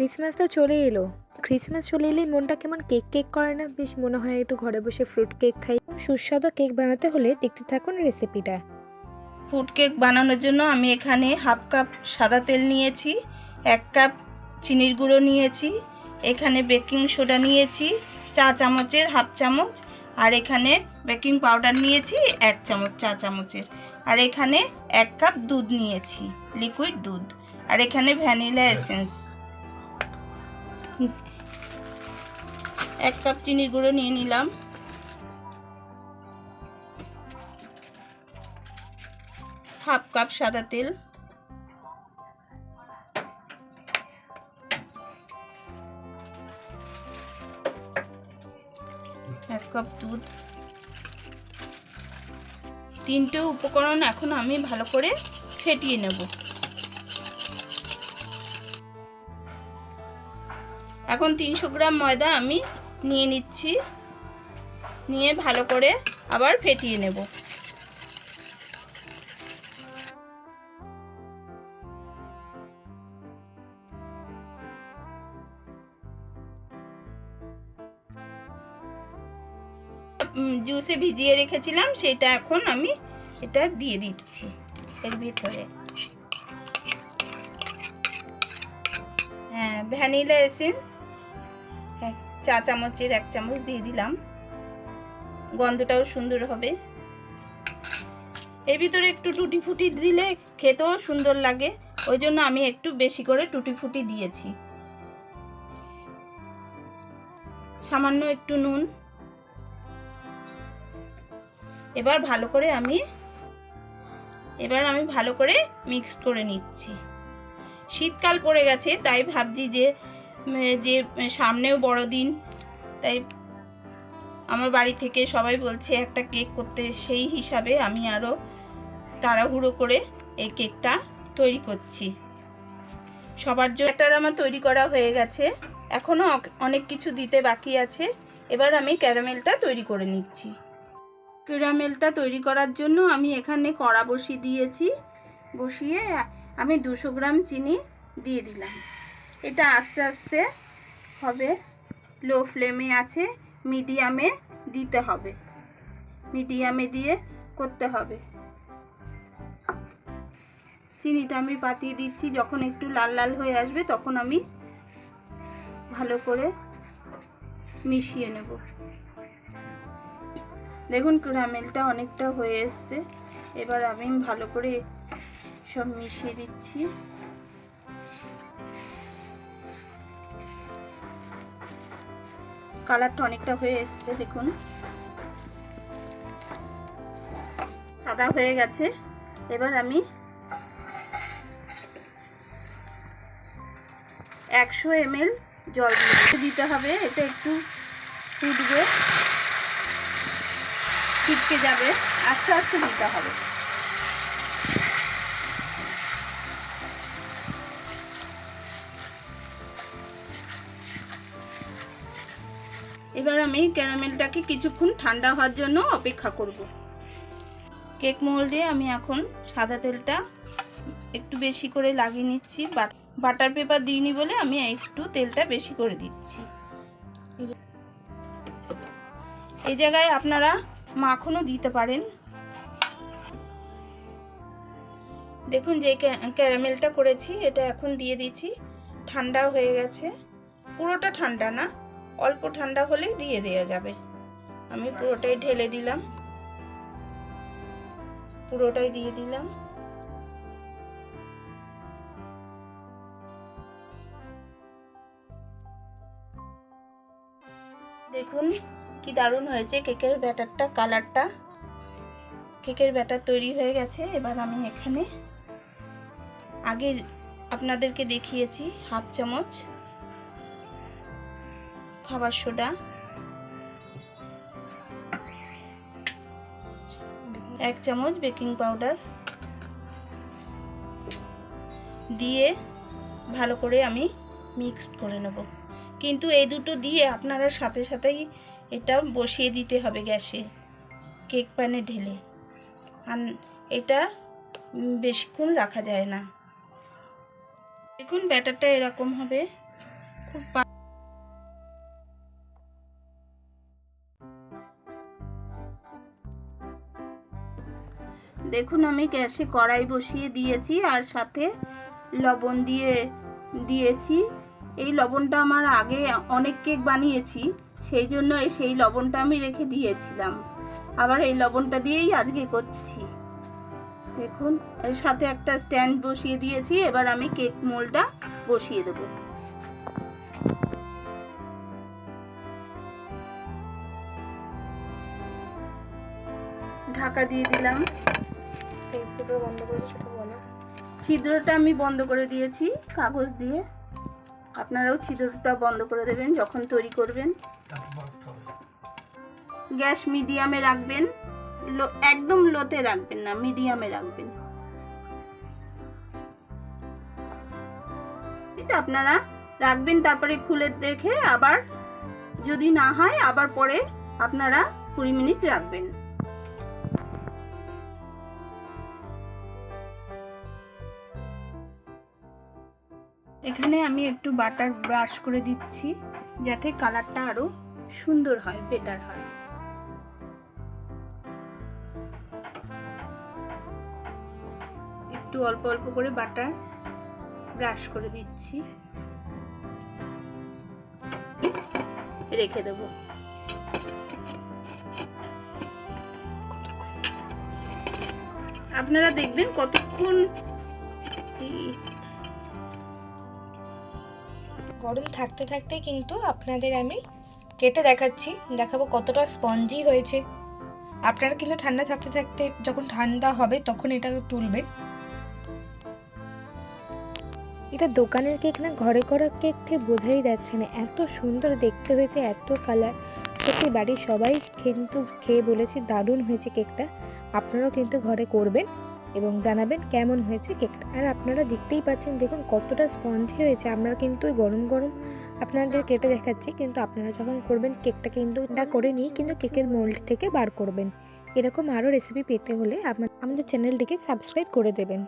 Christmas তো চলে এলো। ক্রিসমাস চলে এলেই মনটা কেমন কেক কেক করে না? বেশ মনে হয় একটু ঘরে বসে ফ্রুট কেক খাই। সুস্বাদু কেক বানাতে হলে দেখতে থাকুন রেসিপিটা ফ্রুট কেক বানানোর জন্য আমি এখানে হাফ কাপ সাদা তেল নিয়েছি, এক কাপ চিনির গুঁড়ো নিয়েছি, এখানে বেকিং সোডা নিয়েছি, চা চামচের হাফ চামচ, আর এখানে বেকিং পাউডার নিয়েছি, এক চামচ চা চামচের। আর এখানে এক কাপ দুধ নিয়েছি লিকুইড দুধ। আর এখানে ভ্যানিলা এসেন্স এক কাপ চিনির গুঁড়ো নিয়ে নিলাম। হাফ কাপ সাদা তেল। এক কাপ দুধ। তিনটে উপকরণ এখন আমি ভালো করে ফেটিয়ে নেব। এখন তিনশো গ্রাম ময়দা আমি নিয়ে নিচ্ছি। নিয়ে ভালো করে আবার ফেটিয়ে নেব। জুসে ভিজিয়ে রেখেছিলাম, সেটা এখন আমি এটা দিয়ে দিচ্ছি এর ভিতরে। হ্যাঁ ভ্যানিলা এসেন্স চা চামচের এক চামচ দিয়ে দিলাম। গন্ধটাও সুন্দর হবে। এর ভিতরে একটু টুটি ফুটি দিলে খেতেও সুন্দর লাগে। ওই জন্য আমি একটু বেশি করে টুটি ফুটি দিয়েছি। সামান্য একটু নুন। এবার ভালো করে আমি, এবার আমি ভালো করে মিক্স করে নিচ্ছি। শীতকাল পড়ে গেছে, তাই ভাবছি যে যে সামনেও বড়দিন, তাই আমার বাড়ি থেকে সবাই বলছে একটা কেক করতে, সেই হিসাবে আমি আরও তাড়াহুড়ো করে এই কেকটা তৈরি করছি। সবার জন্য একটা আমার তৈরি করা হয়ে গেছে এখনও অনেক কিছু দিতে বাকি আছে, এবার আমি ক্যারামেলটা তৈরি করে নিচ্ছি। ক্যারামেলটা তৈরি করার জন্য আমি এখানে কড়া বসিয়ে দিয়েছি, বসিয়ে আমি দুশো গ্রাম চিনি দিয়ে দিলাম। এটা আস্তে আস্তে হবে। লো ফ্লেমে আছে মিডিয়ামে দিতে হবে। মিডিয়ামে দিয়ে করতে হবে। চিনিটা আমি পাতিয়ে দিচ্ছি, যখন একটু লাল লাল হয়ে আসবে তখন আমি ভালো করে মিশিয়ে নেব। দেখুন ক্যারামেলটা অনেকটা হয়ে এসছে। এবার আমি ভালো করে সব মিশিয়ে দিচ্ছি। কালারটা অনেকটা হয়ে এসছে, দেখুন। সাদা হয়ে গেছে। এবার আমি একশো এমএল জল দিতে হবে, এটা একটু ফুটবে, ছিটকে যাবে, আস্তে আস্তে দিতে হবে। এবার আমি ক্যারামেলটাকে কিছুক্ষণ ঠান্ডা হওয়ার জন্য অপেক্ষা করব। কেক মোল্ডে আমি এখন সাদা তেলটা একটু বেশি করে লাগিয়ে নিচ্ছি। বাটার পেপার দিইনি বলে আমি একটু তেলটা বেশি করে দিচ্ছি। এই জায়গায় আপনারা মাখনও দিতে পারেন। দেখুন যে ক্যারামেলটা করেছি, এটা এখন দিয়ে দিচ্ছি। ঠান্ডা হয়ে গেছে। পুরোটা ঠান্ডা না? অল্প ঠান্ডা হলে দিয়ে দেওয়া যাবে। আমি পুরোটাই ঢেলে দিলাম। পুরোটাই দিয়ে দিলাম। দেখুন কি দারুণ হয়েছে কেকের ব্যাটারটা, কালারটা। কেকের ব্যাটার তৈরি হয়ে গেছে। এবার আমি এখানে আগে আপনাদেরকে দেখিয়েছি হাফ চামচ খাবার সোডা। এক চামচ বেকিং পাউডার দিয়ে ভালো করে আমি মিক্সড করে নেব। কিন্তু এই দুটো দিয়ে আপনারা সাথে সাথেই এটা বসিয়ে দিতে হবে গ্যাসে, কেক প্যানে ঢেলে। আর এটা বেশিক্ষণ রাখা যায় না। দেখুন ব্যাটারটা এরকম হবে। খুব দেখুন, আমি গ্যাসে কড়াই বসিয়ে দিয়েছি আর সাথে লবণ দিয়ে দিয়েছি। এই লবণটা আমার আগে অনেক কেক বানিয়েছি, সেই জন্য সেই লবণটা আমি রেখে দিয়েছিলাম। আবার এই লবণটা দিয়েই আজকে করছি দেখুন, এর সাথে একটা স্ট্যান্ড বসিয়ে দিয়েছি, এবার আমি কেক মোলটা বসিয়ে দেবো। ঢাকা দিয়ে দিলাম। ছিদ্রটা আমি বন্ধ করে দিয়েছি, কাগজ দিয়ে। আপনারাও ছিদ্রটা বন্ধ করে দেবেন যখন তৈরি করবেন। গ্যাস মিডিয়ামে রাখবেন একদম লোতে রাখবেন না, মিডিয়ামে রাখবেন। আপনারা রাখবেন, তারপরে খুলে দেখে আবার যদি না হয়, আবার পরে আপনারা কুড়ি মিনিট রাখবেন। এখানে আমি একটু বাটার ব্রাশ করে দিচ্ছি, যাতে কালারটা আরও সুন্দর হয় বেটার হয়। একটু অল্প অল্প করে বাটার ব্রাশ করে দিচ্ছি। রেখে দেবো। আপনারা দেখবেন কতক্ষণ গরম থাকতে থাকতে কিন্তু আপনাদের আমি কেটে দেখাচ্ছি। দেখাবো কতটা স্পঞ্জি হয়েছে। আপনারা কিন্তু ঠান্ডা থাকতে থাকতে যখন ঠান্ডা হবে তখন এটা তুলবেন। এটা দোকানের কেক না, ঘরে করা কেক বোঝাই যাচ্ছে না। এত সুন্দর দেখতে হয়েছে, এত কালার সত্যি বাড়ির সবাই কিন্তু খেয়ে বলেছে, দারুণ হয়েছে কেকটা। আপনারাও কিন্তু ঘরে করবেন। এবং জানাবেন কেমন হয়েছে কেকটা। আর আপনারা দেখতেই পাচ্ছেন, দেখুন কতটা স্পঞ্জি হয়েছে। আমরা কিন্তু গরম গরম আপনাদের কেটে দেখাচ্ছি, কিন্তু আপনারা যখন করবেন কেকটা কিন্তু না করে নিই, কিন্তু কেকের মোল্ড থেকে বার করবেন। এরকম আরও রেসিপি পেতে হলে আমাদের চ্যানেলটিকে সাবস্ক্রাইব করে দেবেন।